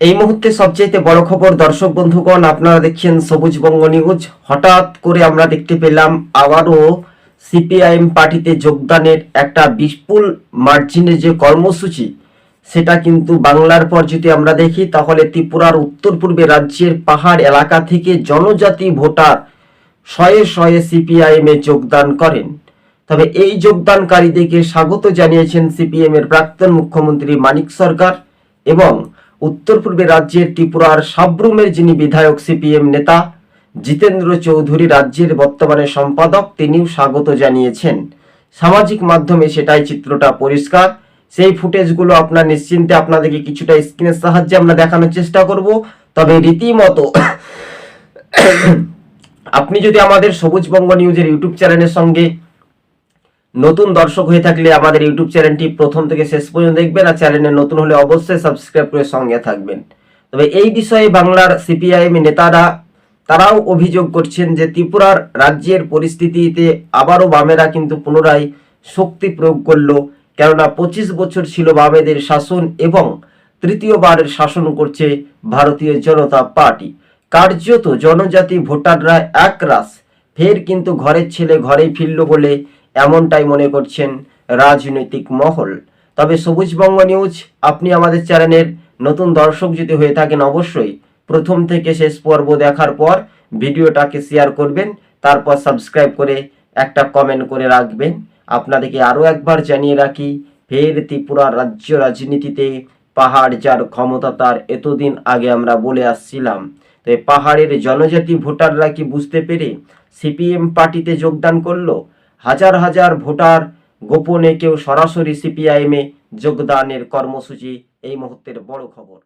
এই মুহূর্তে সবচেয়ে বড় খবর, দর্শক বন্ধুগণ, আপনারা দেখছেন সবুজ বঙ্গ নিউজ। হঠাৎ করে আমরা দেখতে পেলাম আবারও সিপিআইএম পার্টিতে যোগদানের একটা বিপুল মার্জিনের যে কর্মসূচি, সেটা কিন্তু বাংলার পর যদি আমরা দেখি, তাহলে ত্রিপুরার উত্তর পূর্বে রাজ্যের পাহাড় এলাকা থেকে জনজাতি ভোটার শয়ে শয়ে সিপিআইএম যোগদান করেন। তবে এই যোগদানকারীদেরকে স্বাগত জানিয়েছেন সিপিএম এর প্রাক্তন মুখ্যমন্ত্রী মানিক সরকার এবং উত্তর পূর্বে রাজ্যের ত্রিপুরার সাবরুমের যিনি বিধায়ক সিপিএম নেতা, জিতেন্দ্র চৌধুরী রাজ্যের বর্তমানে সম্পাদক, তিনিও স্বাগত জানিয়েছেন। সামাজিক মাধ্যমে সেটাই চিত্রটা পরিষ্কার। সেই ফুটেজগুলো আপনার নিশ্চিন্তে আপনাদেরকে কিছুটা স্ক্রিনের সাহায্যে আমরা দেখানোর চেষ্টা করব। তবে রীতিমতো আপনি যদি আমাদের সবুজ বঙ্গ নিউজের ইউটিউব চ্যানেলের সঙ্গে নতুন দর্শক হয়ে থাকলে আমাদের ইউটিউব চ্যানেলটি প্রথম থেকে শেষ পর্যন্ত দেখবেন আর চ্যানেলে নতুন হলে অবশ্যই সাবস্ক্রাইব করে সঙ্গে থাকবেন। তবে এই বিষয়ে বাংলার সিপিআইএম নেতারা, তারাও অভিযোগ করছেন যে ত্রিপুরার রাজ্যের পরিস্থিতিতে আবারও বামেরা কিন্তু পুনরায় শক্তি প্রয়োগ করল, কেননা পঁচিশ বছর ছিল বামেদের শাসন এবং তৃতীয়বারের শাসন করছে ভারতীয় জনতা পার্টি। কার্যত জনজাতি ভোটাররা একরাশ, ফের কিন্তু ঘরের ছেলে ঘরেই ফিরল বলে এমনটাই মনে করছেন রাজনৈতিক মহল। তবে সবুজ বঙ্গ নিউজ, আপনি আমাদের চ্যানেলের নতুন দর্শক যদি হয়ে থাকেন অবশ্যই প্রথম থেকে শেষ পর্ব দেখার পর ভিডিওটাকে শেয়ার করবেন, তারপর সাবস্ক্রাইব করে একটা কমেন্ট করে রাখবেন। আপনাদেরকে আরও একবার জানিয়ে রাখি, ফের ত্রিপুরা রাজ্য রাজনীতিতে পাহাড় যার ক্ষমতা তার এতদিন আগে আমরা বলে আসছিলাম। তো পাহাড়ের জনজাতি ভোটাররা কি বুঝতে পেরে সিপিএম পার্টিতে যোগদান করল? হাজার হাজার ভোটার গোপনে কেউ সরাসরি সিপিআইএমে যোগদানের কর্মসূচি এই মুহূর্তের বড় খবর।